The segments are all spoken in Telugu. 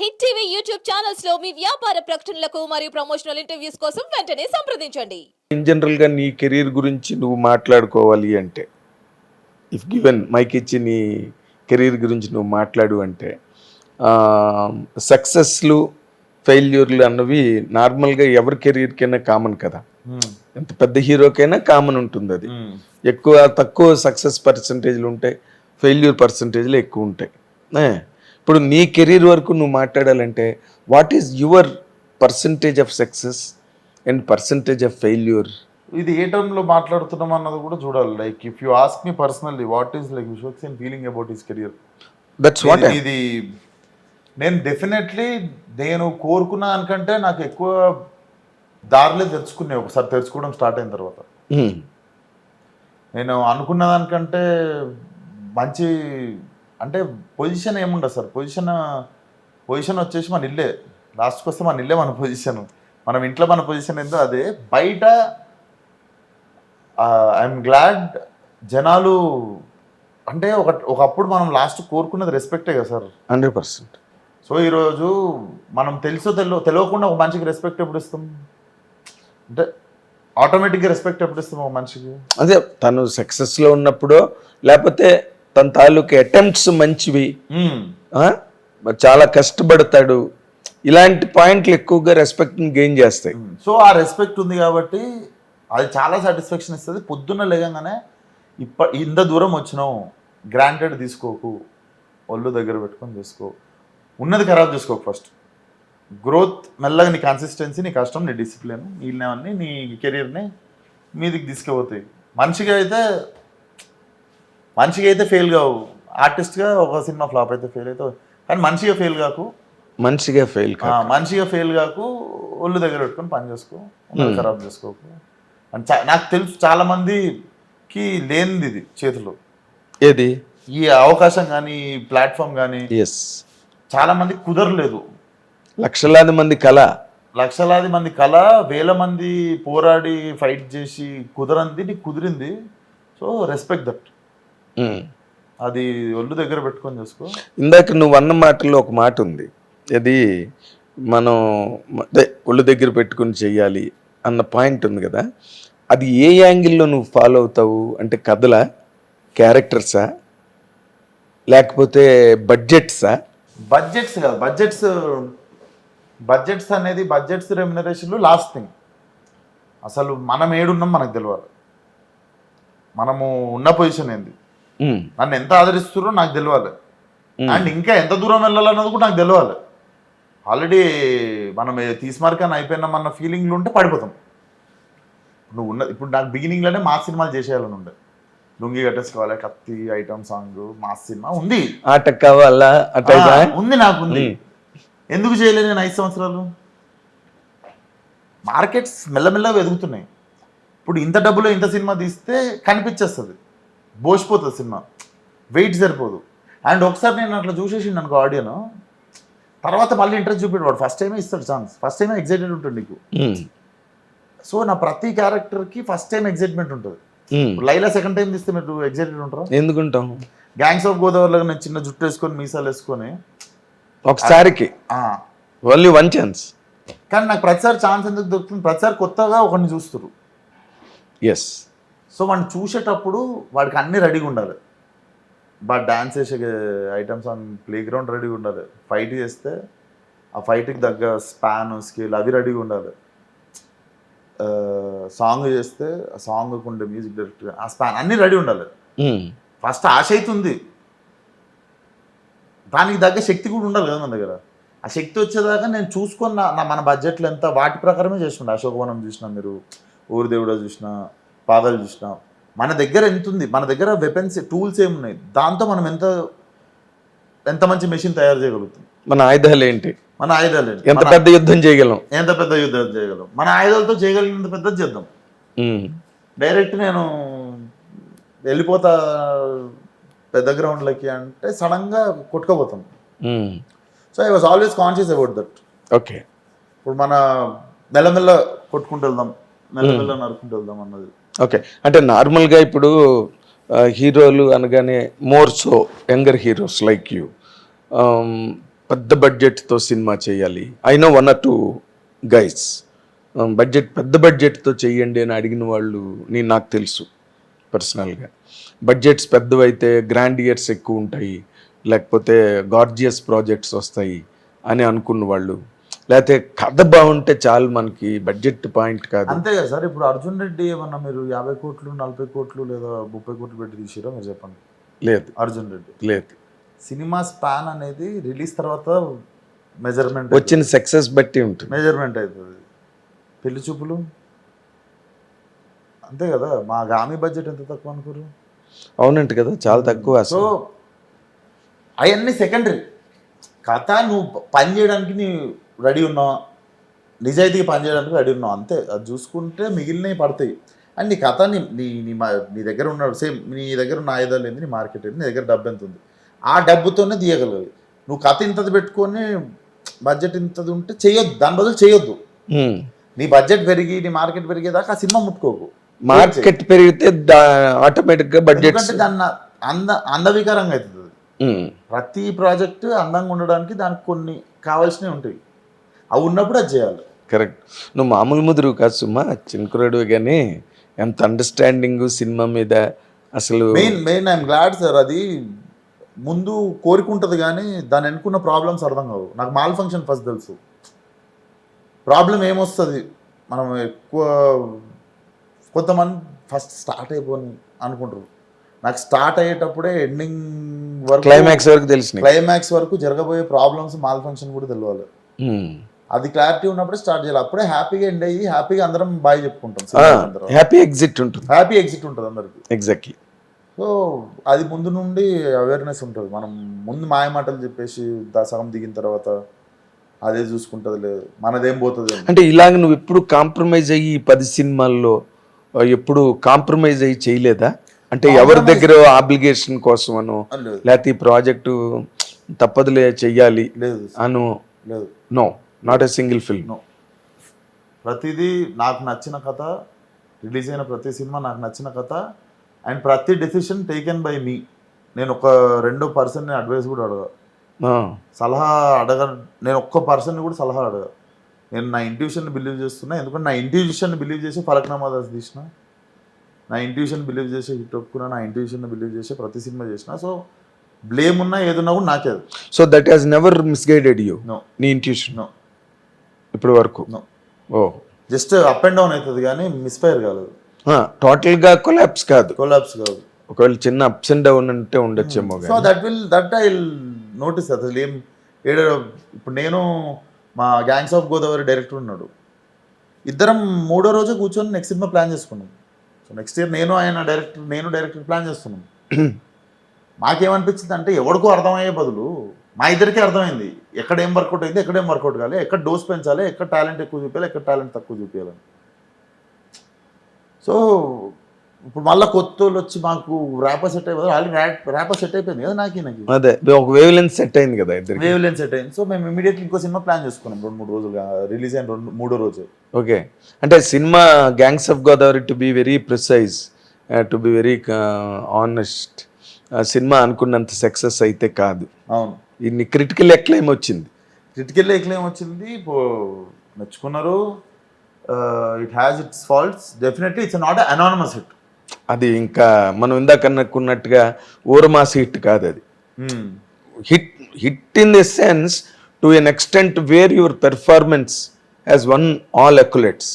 హిట్ టీవీ యూట్యూబ్ ఛానల్స్లో మీ వ్యాపార ప్రకటనలకు మరియు ప్రమోషనల్ ఇంటర్వ్యూస్ కోసం వెంటనే సంప్రదించండి. ఇన్ జనరల్గా నీ కెరీర్ గురించి నువ్వు మాట్లాడుకోవాలి అంటే ఇఫ్ గివెన్ మైక్ ఇచ్చి నీ కెరీర్ గురించి నువ్వు మాట్లాడు అంటే సక్సెస్లు ఫెయిల్యూర్లు అన్నవి నార్మల్గా ఎవరి కెరీర్కైనా కామన్ కదా. ఎంత పెద్ద హీరోకైనా కామన్ ఉంటుంది అది. ఎక్కువ తక్కువ సక్సెస్ పర్సంటేజ్లు ఉంటాయి ఫెయిల్యూర్ పర్సంటేజ్లు ఎక్కువ ఉంటాయి. ఏ, ఇప్పుడు నీ కెరీర్ వరకు నువ్వు మాట్లాడాలంటే what is your percentage of success and percentage of failure ఇది ఏ టైంలో మాట్లాడుతున్నాం అన్నది కూడా చూడాలి. Like if you ask me personally what is like Vishwak Sen feeling about his career that's what ఇది నేను డెఫినెట్లీ నేను కోరుకున్న దానికంటే నాకు ఎక్కువ దారిలే తెరుచుకునే ఒకసారి తెరుచుకోవడం స్టార్ట్ అయిన తర్వాత. నేను అనుకున్న దానికంటే మంచి అంటే పొజిషన్ ఏముండదు సార్. పొజిషన్ పొజిషన్ వచ్చేసి మన ఇల్లే. లాస్ట్కి వస్తే మన ఇల్లే మన పొజిషన్ మనం ఇంట్లో మన పొజిషన్ ఏందో అదే. బయట ఐఎమ్ గ్లాడ్ జనాలు అంటే ఒక ఒకప్పుడు మనం లాస్ట్ కోరుకున్నది రెస్పెక్టే కదా సార్. Hundred percent. సో ఈరోజు మనం తెలుసో తెలో తెలియకుండా ఒక మనిషికి రెస్పెక్ట్ ఎప్పుడు ఇస్తాం? అంటే ఆటోమేటిక్గా రెస్పెక్ట్ ఎప్పుడు ఇస్తాం ఒక మనిషికి? అదే తను సక్సెస్లో ఉన్నప్పుడు లేకపోతే తన తాలూకు అటెంప్ట్స్ మంచివి. చాలా కష్టపడతాడు. ఇలాంటి పాయింట్లు ఎక్కువగా రెస్పెక్ట్ని గెయిన్ చేస్తాయి. సో ఆ రెస్పెక్ట్ ఉంది కాబట్టి అది చాలా సాటిస్ఫాక్షన్ ఇస్తుంది. పొద్దున్న లేగంగానే ఇప్ప ఇంత దూరం వచ్చినావు. గ్రాంటెడ్ తీసుకోకు. ఒళ్ళు దగ్గర పెట్టుకొని తీసుకో ఉన్నది ఖరాబ్ చేసుకోకు ఫస్ట్ గ్రోత్ మెల్లగా నీ కన్సిస్టెన్సీ నీ కష్టం నీ డిసిప్లిన్ వీళ్ళని నీ కెరీర్ని మీదికి తీసుకుపోతాయి. మనిషిగా అయితే మనిషిగా అయితే ఫెయిల్ కావు. ఆర్టిస్ట్గా ఒక సినిమా ఫ్లాప్ అయితే ఫెయిల్ అయితే కానీ మనిషిగా ఫెయిల్ కాకు. మంచిగా ఫెయిల్ మంచిగా ఫెయిల్ కాకు. ఒళ్ళు దగ్గర పెట్టుకొని పని చేసుకో. ఉన్నది ఖరాబ్ చేసుకోకు. అని నాకు తెలుసు చాలా మందికి లేనిది ఇది చేతిలో. ఏది? ఈ అవకాశం కానీ ప్లాట్ఫామ్ కానీ ఎస్ చాలా మంది కుదరలేదు. లక్షలాది మంది కళ లక్షలాది మంది కళ వేల మంది పోరాడి ఫైట్ చేసి కుదరంది నీకు కుదిరింది. So respect that. అది ఒళ్ళు దగ్గర పెట్టుకొని చేసుకో. ఇందాక నువ్వు అన్న మాటల్లో ఒక మాట ఉంది. అది మనం అదే ఒళ్ళు దగ్గర పెట్టుకుని చెయ్యాలి అన్న పాయింట్ ఉంది కదా. అది ఏ యాంగిల్లో నువ్వు ఫాలో అవుతావు? అంటే కథలా? క్యారెక్టర్సా? లేకపోతే బడ్జెట్సా? బడ్జెట్స్ కాదు. బడ్జెట్స్ బడ్జెట్స్ అనేది బడ్జెట్స్ రెమ్యునరేషన్లు లాస్ట్ థింగ్. అసలు మనం ఏడున్నాం మనకు తెలియాలి మనము ఉన్న పొజిషన్ ఏంది? నన్ను ఎంత ఆదరిస్తున్నారో నాకు తెలియాలి. అండ్ ఇంకా ఎంత దూరం వెళ్ళాలన్నది కూడా నాకు తెలియాలి ఆల్రెడీ మనం తీసుమార్కాన్ని అయిపోయినామన్న ఫీలింగ్లు ఉంటే పడిపోతాం. నువ్వు ఉన్న ఇప్పుడు నాకు బిగినింగ్లోనే మాస్ సినిమాలు చేసేయాలని ఉండే. లుంగి కట్టేసుకోవాలి కత్తి ఐటమ్ సాంగ్ మాస్ సినిమా ఉంది. కావాలా? ఉంది నాకు ఉంది. ఎందుకు చేయలేదు నేను ఐదు సంవత్సరాలు? మార్కెట్స్ మెల్లమెల్లగా ఎదుగుతున్నాయి. ఇప్పుడు ఇంత డబ్బులో ఇంత సినిమా తీస్తే కనిపించేస్తుంది. బోసిపోతుంది సినిమా. వెయిట్ సరిపోదు. అండ్ ఒకసారి నేను అట్లా చూసేసిండు అనుకో ఆడియన్. తర్వాత మళ్ళీ ఇంట్రెస్ట్ చూపెట్టాడు ఫస్ట్ టైమే ఇస్తాడు ఛాన్స్ ఫస్ట్ టైమే ఎగ్జైటెడ్ ఉంటుంది నీకు. ఉమ్, సో నా ప్రతి క్యారెక్టర్కి ఫస్ట్ టైం ఎగ్జైట్మెంట్ ఉంటుంది. ఉమ్. లైలా సెకండ్ టైం తీస్తే మీరు ఎగ్జైటెడ్ ఉంటారా? ఎందుకుంటాం? గ్యాంగ్స్ ఆఫ్ గోదావరిలో నేను చిన్న జుట్టు వేసుకొని మీసాలు వేసుకొని. ఒకసారికి? ఓన్లీ వన్ ఛాన్స్ కానీ నాకు ప్రతిసారి ఛాన్స్ ఎందుకు దొరుకుతుంది? ప్రతిసారి కొత్తగా ఒకరిని చూస్తారు ఎస్ సో వాడిని చూసేటప్పుడు వాడికి అన్ని రెడీగా ఉండాలి. బాగా డాన్స్ చేసే ఐటమ్స్ ఆన్ ప్లే గ్రౌండ్ రెడీగా ఉండాలి. ఫైట్ చేస్తే ఆ ఫైట్కి తగ్గ స్పాన్ స్కేల్ అవి రెడీగా ఉండాలి. సాంగ్ చేస్తే ఆ సాంగ్కి ఉండే మ్యూజిక్ డైరెక్టర్ ఆ స్పాన్ అన్నీ రెడీ ఉండాలి. ఫస్ట్ ఆశ అయితే ఉంది దానికి తగ్గ శక్తి కూడా ఉండాలి కదా మన దగ్గర. ఆ శక్తి వచ్చేదాకా నేను చూసుకొని నా నా- మన బడ్జెట్లో ఎంత వాటి ప్రకారమే చేస్తుండే అశోకవనం చూసినా మీరు ఊరి దేవుడ చూసినా పాదాలు చూసినా. మన దగ్గర ఎంత ఉంది మన దగ్గర వెపన్స్ టూల్స్ ఏమున్నాయి? దాంతో మనం ఎంత ఎంత మంచి మెషిన్ తయారు చేయగలుగుతాం? మన ఆయుధాలు ఏంటి? మన ఆయుధాలు ఏంటి? ఎంత పెద్ద యుద్ధం చేయగలం? ఎంత పెద్ద యుద్ధాలు చేయగలం? మన ఆయుధాలతో చేయగలిగినంత పెద్దది చేద్దాం. డైరెక్ట్ నేను వెళ్ళిపోతా పెద్ద గ్రౌండ్లకి అంటే సడన్గా కొట్టుకోపోతాం. ఉమ్, so I was always conscious about that okay ఇప్పుడు మన మెల్లమెల్ల కొట్టుకుంటూ వెళ్దాం మెల్లమెల్ల నరుకుంటూ వెళ్దాం అన్నది. ఓకే. అంటే నార్మల్గా ఇప్పుడు హీరోలు అనగానే more so younger heroes like you. పెద్ద బడ్జెట్తో సినిమా చేయాలి. అయినా one or two guys. Budget పెద్ద బడ్జెట్తో చెయ్యండి అని అడిగిన వాళ్ళు నేను నాకు తెలుసు పర్సనల్గా. బడ్జెట్స్ పెద్దవైతే గ్రాండ్ ఇయర్స్ ఎక్కువ ఉంటాయి లేకపోతే గార్జియస్ ప్రాజెక్ట్స్ వస్తాయి అని అనుకున్న వాళ్ళు లేకపోతే కథ బాగుంటే చాలు మనకి బడ్జెట్ పాయింట్ కాదు. అంతే కదా సార్ ఇప్పుడు అర్జున్ రెడ్డి ఏమన్నా మీరు యాభై కోట్లు నలభై కోట్లు లేదా ముప్పై కోట్లు పెట్టి తీసిరా మీరు చెప్పండి? లేదు. అర్జున్ రెడ్డి. లేదు. సినిమా స్పాన్ అనేది రిలీజ్ తర్వాత మెజర్మెంట్ వచ్చిన సక్సెస్ బట్టి ఉంటుంది. మెజర్మెంట్ అవుతుంది పెళ్ళి చూపులు? అంతే కదా మా గామి బడ్జెట్ ఎంత తక్కువ అనుకోరు? అవునంట కదా చాలా తక్కువ సో అవన్నీ సెకండరీ కథ నువ్వు పని చేయడానికి నీ రెడీ ఉన్నావా నిజాయితీగా పని చేయడానికి రెడీ ఉన్నావు అంతే. అది చూసుకుంటే మిగిలినవి పడతాయి. అండ్ నీ కథ నీ నీ నీ మా- నీ దగ్గర ఉన్నాడు సేమ్ నీ దగ్గర ఉన్న ఆయుధాలు ఏంది? నీ మార్కెట్ ఏంది? నీ దగ్గర డబ్బు ఎంత ఉంది? ఆ డబ్బుతోనే తీయగలగాలి నువ్వు కథ ఇంతది పెట్టుకొని బడ్జెట్ ఇంతది ఉంటే చేయొద్దు. దాని బదులు చేయొద్దు. నీ బడ్జెట్ పెరిగి నీ మార్కెట్ పెరిగేదాకా ఆ సినిమా ముట్టుకోకు. మార్కెట్ పెరిగితే ఆటోమేటిక్గా బడ్జెట్ దాన్ని అంద అందవికారంగా అవుతుంది. ప్రతి ప్రాజెక్ట్ అందంగా ఉండడానికి దానికి కొన్ని కావాల్సినవి ఉంటాయి. అవి ఉన్నప్పుడు అది చేయాలి. కరెక్ట్. నువ్వు మామూలు ముదురు కాదు సుమా చిన్నకురాడు కానీ ఎంత అండర్స్టాండింగ్ సినిమా మీద అసలు main main I'm glad sir అది ముందు కోరిక ఉంటుంది కానీ దాని వెనుకున్న ప్రాబ్లమ్స్ అర్థం కావు. నాకు మాల్ ఫంక్షన్ ఫస్ట్ తెలుసు. ప్రాబ్లం ఏమొస్తుంది? మనం ఎక్కువ కొంతమంది ఫస్ట్ స్టార్ట్ అయిపోని అనుకుంటారు. నాకు స్టార్ట్ అయ్యేటప్పుడే ఎండింగ్ వరకు క్లైమాక్స్ వరకు తెలిసినాయి. క్లైమాక్స్ వరకు జరగబోయే ప్రాబ్లమ్స్ మాల్ ఫంక్షన్ కూడా తెలియాలి. అది క్లారిటీ ఉన్నప్పుడే స్టార్ట్ చేయాలి. అప్పుడే హ్యాపీగా ఎండ్ అయ్యి హ్యాపీగా అందరం బాయ్ చెప్పుకుంటాం హ్యాపీ ఎగ్జిట్ ఉంటుంది. హ్యాపీ ఎగ్జిట్ ఉంటుంది అందరికి. ఎగ్జాక్ట్లీ సో అది ముందు నుండి అవేర్నెస్ ఉంటుంది. మనం ముందు మాయ మాటలు చెప్పేసి సగం దిగిన తర్వాత అదే చూసుకుంటుంది లేదు మనదేం పోతుంది అని. అంటే ఇలాగ నువ్వు ఎప్పుడు కాంప్రమైజ్ అయ్యి ఈ పది సినిమాల్లో ఎప్పుడు కాంప్రమైజ్ అయ్యి చేయలేదా? అంటే ఎవరి దగ్గర ఆబ్లిగేషన్ కోసమనో లేదు. లేకపోతే ఈ ప్రాజెక్టు తప్పదులే చెయ్యాలి లేదు. అను లేదు. No not a single film no ప్రతిదీ నాకు నచ్చిన కథ రిలీజ్ అయిన ప్రతి సినిమా నాకు నచ్చిన కథ అండ్ ప్రతి డెసిషన్ టేకెన్ బై మీ నేను ఒక రెండో పర్సన్ అడ్వైస్ కూడా అడగా. సలహా అడగ నేను ఒక్క పర్సన్ కూడా సలహా అడగ. నేను నా ఇంట్యూషన్ బిలీవ్ చేస్తున్నా. ఎందుకంటే నా ఇంట్యూషన్ బిలీవ్ చేసి ఫలక్నామా దాస్ తీసిన. నా ఇంట్యూషన్ బిలీవ్ చేసి హిట్ ఒప్పుకున్నా నా ఇంట్యూషన్ బిలీవ్ చేసి ప్రతి సినిమా చేసిన. సో బ్లేమ్ ఉన్నా ఏదున్నా కూడా నాకే. అది so that has never misguided you know నీ ఇంట్యూషన్ నో ఇప్పటి వరకు. ఓ. జస్ట్ అప్ అండ్ డౌన్ అవుతుంది కానీ మిస్ఫైర్ కాలేదు. టోటల్గా కొలాప్స్ కాదు. కొలాప్స్ కాదు. ఒకవేళ చిన్న అప్స్ అండ్ డౌన్ అంటే ఉండొచ్చేమో so that will that I notice అసలు ఏం ఏడ ఇప్పుడు నేను మా గ్యాంగ్స్ ఆఫ్ గోదావరి డైరెక్టర్ ఉన్నాడు. ఇద్దరం మూడో రోజు కూర్చొని నెక్స్ట్ సినిమా ప్లాన్ చేసుకున్నాం. సో నెక్స్ట్ ఇయర్ నేను ఆయన డైరెక్టర్ నేను డైరెక్టర్ ప్లాన్ చేస్తున్నాం. మాకేమనిపించింది అంటే ఎవరికో అర్థమయ్యే బదులు మా ఇద్దరికీ అర్థమైంది. ఎక్కడ ఏం వర్కౌట్ అయింది ఎక్కడ ఏం వర్కౌట్ కావాలి ఎక్కడ డోస్ పెంచాలి ఎక్కడ టాలెంట్ ఎక్కువ చూపించాలి ఎక్కడ టాలెంట్ తక్కువ చూపించాలని సో ఇప్పుడు మళ్ళీ కొత్త వచ్చి మాకు ర్యాపర్ సెట్ అయిపోతుంది ఆల్రెడీ ర్యాపర్ సెట్ అయిపోయింది కదా నాకు నాకు అదే ఒక వేవ్ లెన్స్ సెట్ అయింది కదా ఇద్దరికి. వేవ్ లెన్స్ సెట్ అయింది. సో మేము ఇమీడియట్లీ ఇంకో సినిమా ప్లాన్ చేసుకున్నాం రెండు మూడు రోజులుగా. రిలీజ్ అయిన రెండు మూడో రోజు. ఓకే. అంటే cinema gangs of Godavari to be very precise to be very honest cinema అనుకున్నంత సక్సెస్ అయితే కాదు. అవును. ఇన్ని క్రిటికల్ ఎక్లైమ్ వచ్చింది. క్రిటికల్ ఎక్లేం వచ్చింది. ఇప్పుడు మెచ్చుకున్నారు. It has its faults definitely it's not unanimous hit అది ఇంకా మనం ఇందాక అనుకున్నట్టుగా ఊరమాసి హిట్ కాదు అది. Hit hit in the sense to an extent where your performance as one all accumulates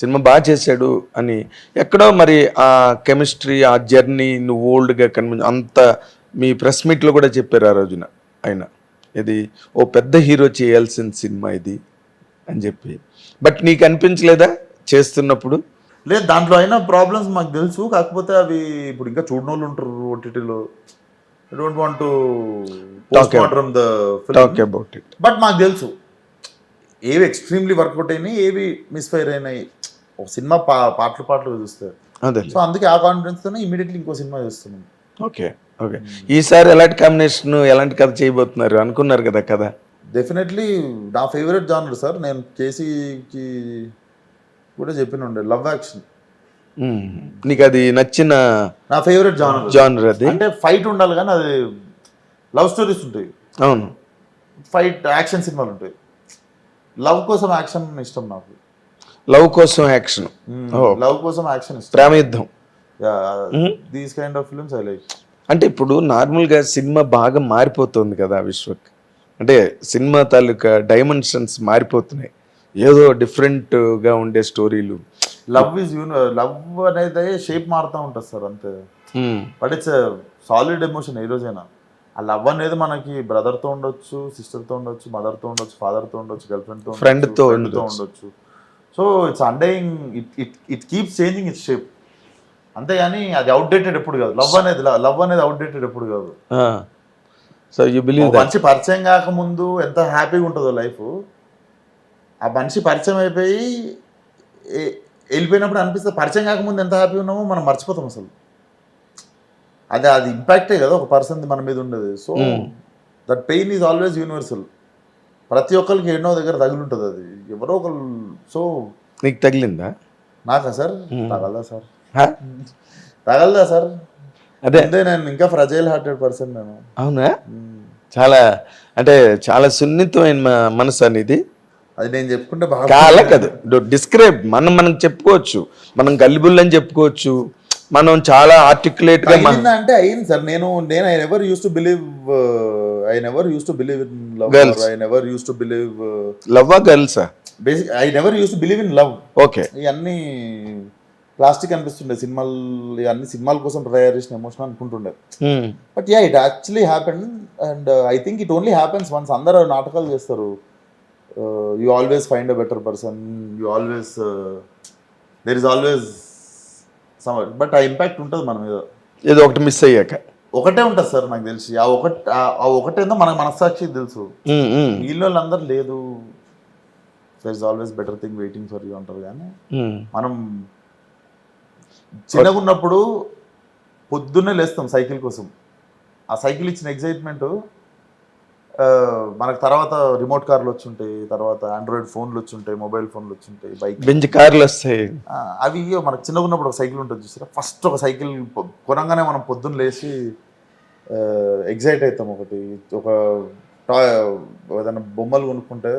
cinema బాగా చేశాడు అని ఎక్కడో మరి ఆ కెమిస్ట్రీ ఆ జర్నీ నువ్వు ఓల్డ్గా కనిపించ అంత మీ ప్రెస్ మీట్లో కూడా చెప్పారు ఆ రోజున. ఆయన ఇది ఓ పెద్ద హీరో చేయాల్సిన సినిమా ఇది అని చెప్పి. బట్ నీకు అనిపించలేదా చేస్తున్నప్పుడు? లేదు దాంట్లో అయినా ప్రాబ్లమ్స్ మాకు తెలుసు. కాకపోతే అవి ఇప్పుడు ఇంకా చూడని వాళ్ళు ఉంటారు ఓటీటీలో don't want to the talk about it but మాకు తెలుసు. ఏవి ఎక్స్ట్రీమ్లీ వర్కౌట్ అయినాయి ఏవి మిస్ఫైర్ అయినాయి. ఒక సినిమా పా పాటలు పాటలు చూస్తారు సో అందుకే ఆ కాన్ఫిడెన్స్ తోనే ఇమీడియట్లీ ఇంకో సినిమా చేస్తున్నాం. Okay okay. ఈసారి ఎలాంటి కాంబినేషన్ ఎలాంటి కథ చేయబోతున్నారు? అనుకున్నారు కదా కదా డెఫినెట్లీ నా ఫేవరెట్ జానర్ సార్ నేను కేసీకి కూడా చెప్పినుండే లవ్ యాక్షన్. నీకు అది నచ్చిన నా ఫేవరెట్ జానర్ జానర్ అది? అంటే ఫైట్ ఉండాలి కానీ అది లవ్ స్టోరీస్ ఉంటాయి. అవును. ఫైట్ యాక్షన్ సినిమాలు ఉంటాయి. లవ్ కోసం యాక్షన్ ఇష్టం నాకు. లవ్ కోసం యాక్షన్ లవ్ కోసం యాక్షన్ ఇష్టం. ప్రేమ యుద్ధం these kind of films I like అంటే ఇప్పుడు నార్మల్గా సినిమా బాగా మారిపోతుంది కదా విశ్వక్. అంటే సినిమా తాలూకా డైమెన్షన్స్ మారిపోతున్నాయి. ఏదో డిఫరెంట్గా ఉండే స్టోరీలు. లవ్ ఇస్ యూన్ లవ్ అనేది షేప్ మారుతూ ఉంటుంది సార్ అంతే. బట్ ఇట్స్ సాలిడ్ ఎమోషన్ ఏ రోజైనా. ఆ లవ్ అనేది మనకి బ్రదర్తో ఉండొచ్చు సిస్టర్తో ఉండొచ్చు మదర్తో ఉండొచ్చు ఫాదర్తో ఉండొచ్చు గర్ల్ ఫ్రెండ్తో Friend తో తో ఉండొచ్చు. So it's undying it it it keeps changing its shape. అంతేగాని అది అవుట్డేటెడ్ ఎప్పుడు కాదు. లవ్ అనేది లవ్ అనేది అవుట్డేటెడ్ ఎప్పుడు కాదు. సో యూ బిలీవ్ మనిషి పరిచయం కాకముందు ఎంత హ్యాపీగా ఉంటుందో లైఫ్. ఆ మనిషి పరిచయం అయిపోయి వెళ్ళిపోయినప్పుడు అనిపిస్తుంది పరిచయం కాకముందు ఎంత హ్యాపీ ఉన్నామో మనం మర్చిపోతాం అసలు. అది అది ఇంపాక్టే కదా ఒక పర్సన్ మన మీద ఉండేది. So that pain is always universal ప్రతి ఒక్కరికి ఎన్నో దగ్గర తగులుంటుంది అది. ఎవరో ఒకరు సో నీకు తగిలిందా? నాకా సార్? తగలదా సార్? తగలదా సార్? అదే. నేను ఇంకా ఫ్రజైల్ హార్టెడ్ పర్సన్ నేను. అవునా? చాలా అంటే చాలా సున్నితమైన మనసు అనేది అది నేను చెప్పుకుంటే బాగా చాలా కదా డిస్క్రైబ్ మనం మనం చెప్పుకోవచ్చు. మనం గల్లిబుల్ అని చెప్పుకోవచ్చు. మనం చాలా ఆర్టికులేట్గా అంటే అయింది సార్. నేను నేను I never use to believe I never use to believe in love. I never use to believe లవ్వా గర్ల్సా basic I never use to believe in love okay ఇవన్నీ ప్లాస్టిక్ అనిపిస్తుండే సినిమాలు ఇవన్నీ సినిమాల కోసం తయారు చేసిన emotion అనుకుంటుండే. But yeah it actually happen and I think it only happens once అందరూ నాటకాలు చేస్తారు. You always find a better person you always there is always some but ఆ ఇంపాక్ట్ ఉంటుంది మన మీద. ఏదో ఒకటి మిస్ అయ్యాక. ఒకటే ఉంటుంది సార్ నాకు తెలిసి. ఆ ఒకటి ఆ- ఒకటేందో మనకు మనస్సాక్షి తెలుసు. ఉమ్, వీళ్ళ వాళ్ళందరూ లేదు. There is always better thing waiting for you అంటారు కానీ ఉమ్. మనం చిన్నగా ఉన్నప్పుడు పొద్దున్నే లేస్తాం సైకిల్ కోసం. ఆ సైకిల్ ఇచ్చిన ఎగ్జైట్మెంట్ మనకు తర్వాత రిమోట్ కార్లు వచ్చి ఉంటాయి తర్వాత ఆండ్రాయిడ్ ఫోన్లు వచ్చి ఉంటాయి మొబైల్ ఫోన్లు వచ్చి ఉంటాయి బైక్ బెంజ్ కార్లు వస్తాయి. అవి మనకు చిన్నగా ఉన్నప్పుడు ఒక సైకిల్ ఉంటుంది చూసారా? ఫస్ట్ ఒక సైకిల్ కొనంగానే మనం పొద్దున్న లేచి ఎగ్జైట్ అవుతాం ఒకటి. ఒక టాయ్ ఏదైనా బొమ్మలు కొనుక్కుంటే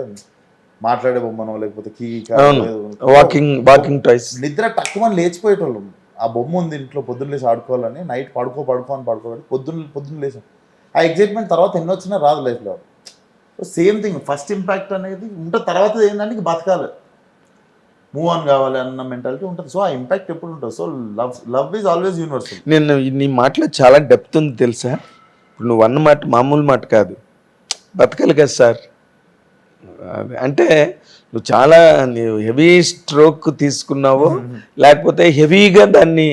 మాట్లాడే బొమ్మనో లేకపోతే కీ వాకింగ్ వాకింగ్ టాయ్స్. నిద్ర తక్కువ లేచిపోయేటోళ్ళం. ఆ బొమ్మ ఉంది ఇంట్లో పొద్దున్న లేచి ఆడుకోవాలని నైట్ పడుకో పడుకో అని పడుకోవాలి. పొద్దున్న పొద్దున్న లేచాం. ఆ ఎగ్జైట్మెంట్ తర్వాత ఎన్ని వచ్చినా రాదు లైఫ్లో సేమ్ థింగ్ ఫస్ట్ ఇంపాక్ట్ అనేది ఉంటుంది. తర్వాత ఏంటంటే బతకాలి. మూవ్ ఆన్ కావాలి అన్న మెంటాలిటీ ఉంటుంది. సో ఆ ఇంపాక్ట్ ఎప్పుడు ఉంటుంది? So love love is always universal నేను నీ మాటలో చాలా డెప్త్ ఉంది తెలుసా? ఇప్పుడు నువ్వు అన్న మాట మామూలు మాట కాదు. బతకాలి కదా సార్. అంటే నువ్వు చాలా హెవీ స్ట్రోక్ తీసుకున్నావో లేకపోతే హెవీగా దాన్ని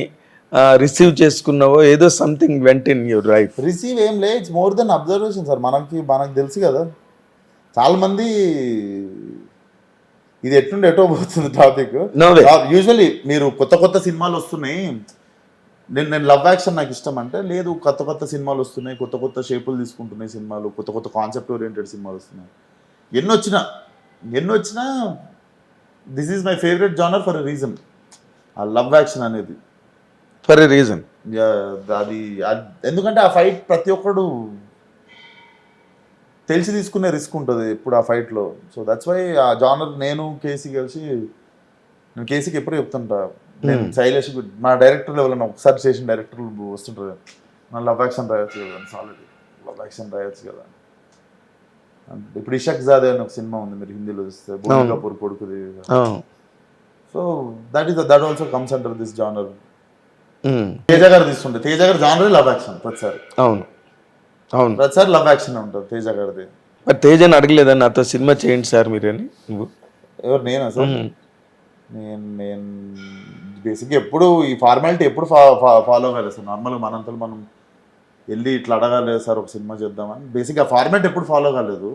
రిసీవ్ చేసుకున్నావో ఏదో something went in your life receive ఏం లే it's more than observation sir మనకి మనకు తెలుసు కదా. చాలా మంది ఇది ఎట్లుండి ఎటో పోతుంది టాపిక్. యూజువల్లీ మీరు కొత్త కొత్త సినిమాలు వస్తున్నాయి. నేను నేను లవ్ యాక్షన్ నాకు ఇష్టం అంటే లేదు కొత్త కొత్త సినిమాలు వస్తున్నాయి కొత్త కొత్త షేపులు తీసుకుంటున్నాయి సినిమాలు కొత్త కొత్త కాన్సెప్ట్ ఓరియంటెడ్ సినిమాలు వస్తున్నాయి. ఎన్ని వచ్చినా ఎన్ని వచ్చినా this is my favourite genre for a reason ఆ లవ్ యాక్షన్ అనేది. ఫర్ ఎ రీజన్ అది ఎందుకంటే ఆ ఫైట్ ప్రతి ఒక్కడు తెలిసి తీసుకునే రిస్క్ ఉంటుంది ఇప్పుడు ఆ ఫైట్లో సో దట్స్ వై ఆ జానర్ నేను కేసీ కలిసి నేను కేసీకి ఎప్పుడు చెప్తుంటా. నేను శైలేష్ గు- మా డైరెక్టర్ లెవెల్ ఒకసారి చేసిన డైరెక్టర్లు వస్తుంటారు నా లవ్ యాక్షన్ రాయొచ్చు కదా సాలిడ్ లవ్ యాక్షన్ రాయొచ్చు కదా. ఇప్పుడు ఇషక్ జాదే అని ఒక సినిమా ఉంది మీరు హిందీలో చూస్తే Boney Kapoor కొడుకుది. So that is that also comes under this genre Teja garu తీసుకుంటే తేజ గారు జానరే లవ్ యాక్షన్ ప్రతిసారి. అవును. అవును. ప్రతిసారి లవ్ యాక్షన్ ఉంటుంది తేజ గారిది. మరి తేజని అడగలేదా నాతో సినిమా చేయండి సార్ మీరని నువ్వు. ఎవరు నేనా సార్? నేను నేను బేసిక్గా ఎప్పుడు ఈ ఫార్మాలిటీ ఎప్పుడు ఫాలో కాలేదు సార్. నార్మల్గా మనంతలో మనం వెళ్ళి ఇట్లా అడగాలి సార్ ఒక సినిమా చేద్దామని. బేసిక్గా ఫార్మాట్ ఎప్పుడు ఫాలో కాలేదు.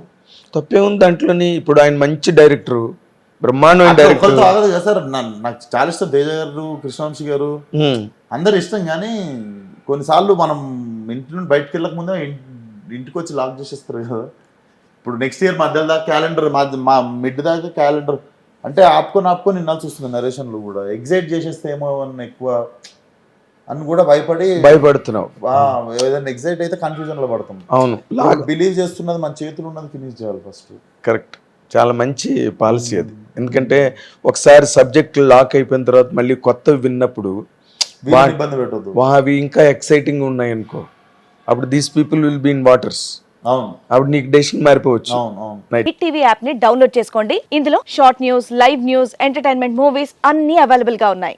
తప్పే ఉంది దాంట్లోని. ఇప్పుడు ఆయన మంచి డైరెక్టర్ బ్రహ్మాండమైన డైరెక్టర్ ఒకరితో ఆగదు కదా సార్. నాకు చాలా ఇష్టం తేజ గారు కృష్ణవంశీ గారు అందరు ఇష్టం కానీ కొన్నిసార్లు మనం ఇంటి నుండి బయటకు వెళ్ళక ముందే ఇంటికి వచ్చి లాక్ చేసేస్తారు కదా. ఇప్పుడు నెక్స్ట్ ఇయర్ మధ్యలో దాకా క్యాలెండర్ మా మిడ్ దాకా క్యాలెండర్ అంటే ఆపుకొని ఆపుకొని నిన్నాల్సి వస్తుంది నరేషన్లు కూడా. ఎగ్జైట్ చేసేస్తే ఏమో ఎక్కువ అని కూడా భయపడి భయపడుతున్నావు. ఏదైనా ఎగ్జైట్ అయితే కన్ఫ్యూజన్లో పడతాం. అవును. బిలీవ్ చేస్తున్నది మన చేతులు ఉన్నది ఫినిష్ చేయాలి ఫస్ట్ కరెక్ట్ చాలా మంచి పాలసీ అది. ఎందుకంటే ఒకసారి సబ్జెక్ట్ లాక్ అయిపోయిన తర్వాత మళ్ళీ కొత్తవి విన్నప్పుడు ఇబ్బంది పెట్టొద్దు. వా అవి ఇంకా ఎక్సైటింగ్ ఉన్నాయి అనుకో. అప్పుడు these people will be in waters అవును. అప్పుడు నీకు డెసిషన్ మారిపోవచ్చు. హిట్ టీవీ యాప్ని డౌన్లోడ్ చేసుకోండి. ఇందులో short news live news entertainment movies అన్ని అవైలబుల్గా ఉన్నాయి.